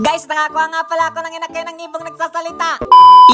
Guys, nakakuha nga pala ako ng inakay ng ibong nagsasalita.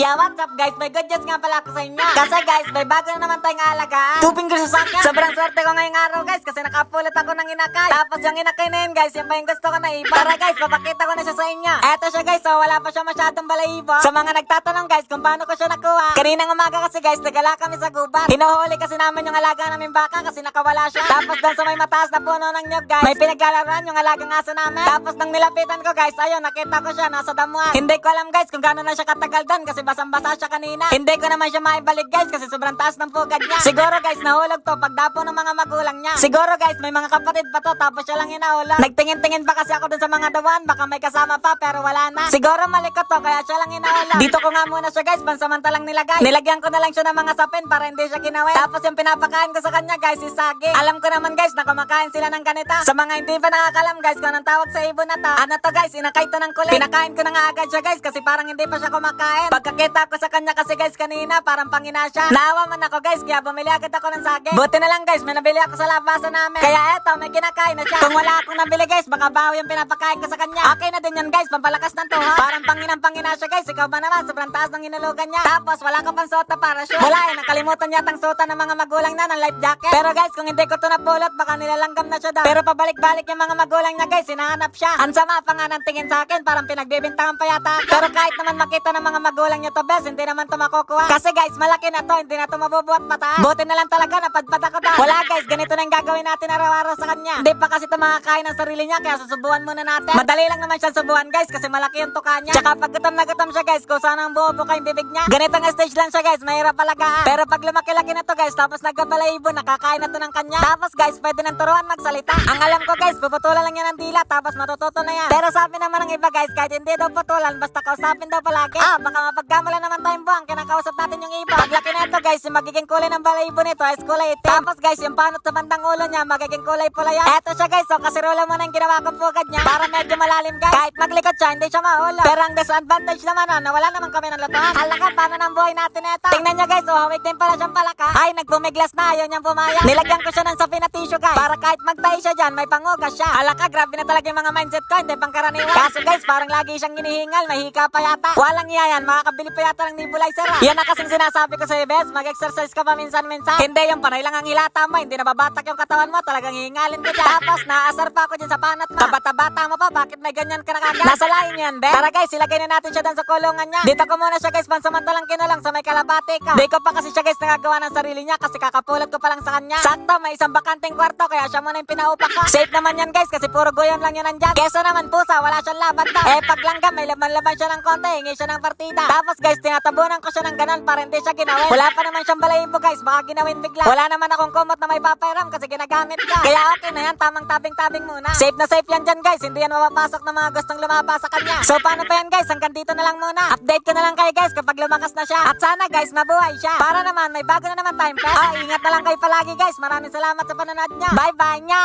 Yeah, what's up guys? May good news nga pala ako sa inyo. Kasi guys, may bago na naman tayong alagaan. Two fingers sa akin. Sobrang swerte ko ngayong araw guys kasi nakapulot ako ng inakay. Tapos yung inakay na yun guys, yung pa yung gusto ko na iba. Tara guys, papakita ko na siya sa inyo. Eto siya guys, so wala pa siya masyadong balahibo. Sa mga nagtatanong guys kung paano ko siya nakuha. Kaninang umaga kasi guys, nagala kami sa gubat. Hinuhuli kasi namin yung alaga namin baka kasi nakawala siya. Tapos doon sa may mataas na puno ng nyog guys, may pinaglalaroan yung alagang aso namin. Tapos nang nilapitan ko guys, ayun, nakita ko siya nasa damuhan. Hindi ko alam guys kung gaano na siya katagal doon kasi basang-basa siya kanina. Hindi ko naman siya maibalik guys kasi sobrang taas ng pugad niya. Siguro guys, nahulog to pagdapo ng mga magulang niya. Siguro guys, may mga kapatid pa to tapos siya lang hinahulog. Nagtingin-tingin pa kasi ako doon sa mga dawan, baka may kasama pa pero wala na. Siguro malikot to kaya siya lang hinahulog. Dito ko nga muna siya guys, pansamantalang nilagay. Nilagyan ko na lang siya ng mga sapin para hindi siya kinawin. Tapos yung pinapakain ko sa kanya guys, is sagi. Alam ko naman guys na kumakain sila ng ganita. Sa mga hindi pa nakakalam guys kung anong tawag sa ibon na to. Ano to guys, inakay to ng kulit. Pinakain ko na nga agad siya guys kasi parang hindi pa siya kumakain. Pagkakita ko sa kanya kasi guys kanina parang pangina siya. Naawa man ako guys kaya bumili agad ako ng sagi. Buti na lang guys, may nabili ako sa labasan namin. Kaya eto, may kinakain na siya. Kung wala akong nabili guys, baka bawi yung pinapakain ko sa kanya. Okay na din yan guys, pampalakas ng tuha. Parang panginang pangina siya guys. Ikaw ba naman, sobrang taas ng inulugan niya. Tapos wala ka pang sota para siya. Wala eh, nakalimutan niya tang sota ng mga magulang na ng life jacket. Pero guys, kung hindi ko to napulot, baka nilalanggam na siya daw. Pero pabalik-balik yung mga magulang niya guys, hinahanap siya. Ang sama pa nga ng tingin sa akin, parang pinagbibintangan pa yata. Pero kahit naman makita ng mga magulang niya to bes, hindi naman to makukuha. Kasi guys, malaki na to, hindi na to mabubuhat pataas. Buti na lang talaga, napadpad ako daw. Wala guys, ganito na yung gagawin natin araw-araw sa kanya. Hindi pa kasi to makakain ng sarili niya, kaya susubuan muna natin. Madali lang naman siya subuhan guys, kasi malaki yung tuka niya. Tsaka pag gutom na gutom siya guys, kung saan ang bubuka yung bibig niya. Ganito nga stage lang siya guys, mahirap alagaan. Pero pag lumaki-laki na to guys, tapos nagkabalayibo, nakakain na to ng kanya. Tapos guys, pwede nang turuan magsalita. Ang alam ko guys, puputulan lang yan ng dila, tapos matututo na yan. Pero sabi naman ng iba guys, kahit hindi daw putulan, basta kausapin daw palagi. Ah, baka mapagkamalan naman tayong buwang, kinakausap natin yung iba. Paglaki ito guys, yung magiging kulay ng balayibo nito is kulay itim. Tapos guys, yung panot sa bandang ulo niya, magiging kulay pula yan. Eto siya guys, so kasirola mo na yung ginawa kong pugad niya para medyo malalim guys. Kahit maglikot siya, hindi siya mahulog. Pero ang disadvantage naman ah, na wala naman kami ng lutuan. Halaka, paano ng buhay natin ito? Tingnan niyo guys, oh, hawig din pala siyang palaka. Ay, nagpumiglas na, ayaw niyang pumaya. Nilagyan ko siya ng sapi na tissue guys. Para kahit magtahi siya dyan, may pangugas siya. Halaka, grabe na talaga yung mga mindset ko, hindi pangkaraniwan. Kaso guys, parang lagi siyang hinihingal, may hika pa yata. Walang iya yan, makakabili pa yata ng nebulizer. Yan na kasing sinasabi ko sa Bes, mag-exercise ka pa minsan-minsan. Hindi yung panay lang ang hilata mo, hindi nababatak yung katawan mo, talagang hihingalin ko dyan. Tapos naasar pa ako dyan sa panat mo. Kabata-bata mo pa, bakit may ganyan ka na kagad? Nasa lain yan, Bes. Tara guys, ilagay na natin siya doon sa kulungan niya. Dito ko muna siya guys, pansamantalang kinulang sa may kalapate ko. Di ko pa kasi siya guys nagagawa ng sarili niya kasi kakapulot ko pa lang sa kanya. Sakto, may isang bakanteng kwarto kaya siya muna yung pinaupa ko. Safe naman yan guys kasi puro goyon lang yan nandyan. Keso naman pusa, wala siyang laban daw. Eh pag langgam, may laban-laban siya ng konti, hingi siya ng partida. Tapos guys, tinatabunan ko siya ng ganon para hindi siya ginawin. Wala pa naman siyang balayibo guys, baka ginawin bigla. Wala naman akong kumot na may papairam kasi ginagamit ka. Kaya okay na yan, tamang tabing-tabing muna. Safe na safe yan dyan guys, hindi yan mapapasok ng mga gustong lumabas sa kanya. So paano pa yan guys, hanggang dito na lang muna. Update ko na lang kayo guys kapag lumakas na siya. At sana guys, mabuhay siya. Para naman, may bago na naman time pet. Ah, ingat na lang kayo palagi guys. Maraming salamat sa panonood niya. Bye bye nya!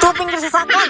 Two fingers sa sakon!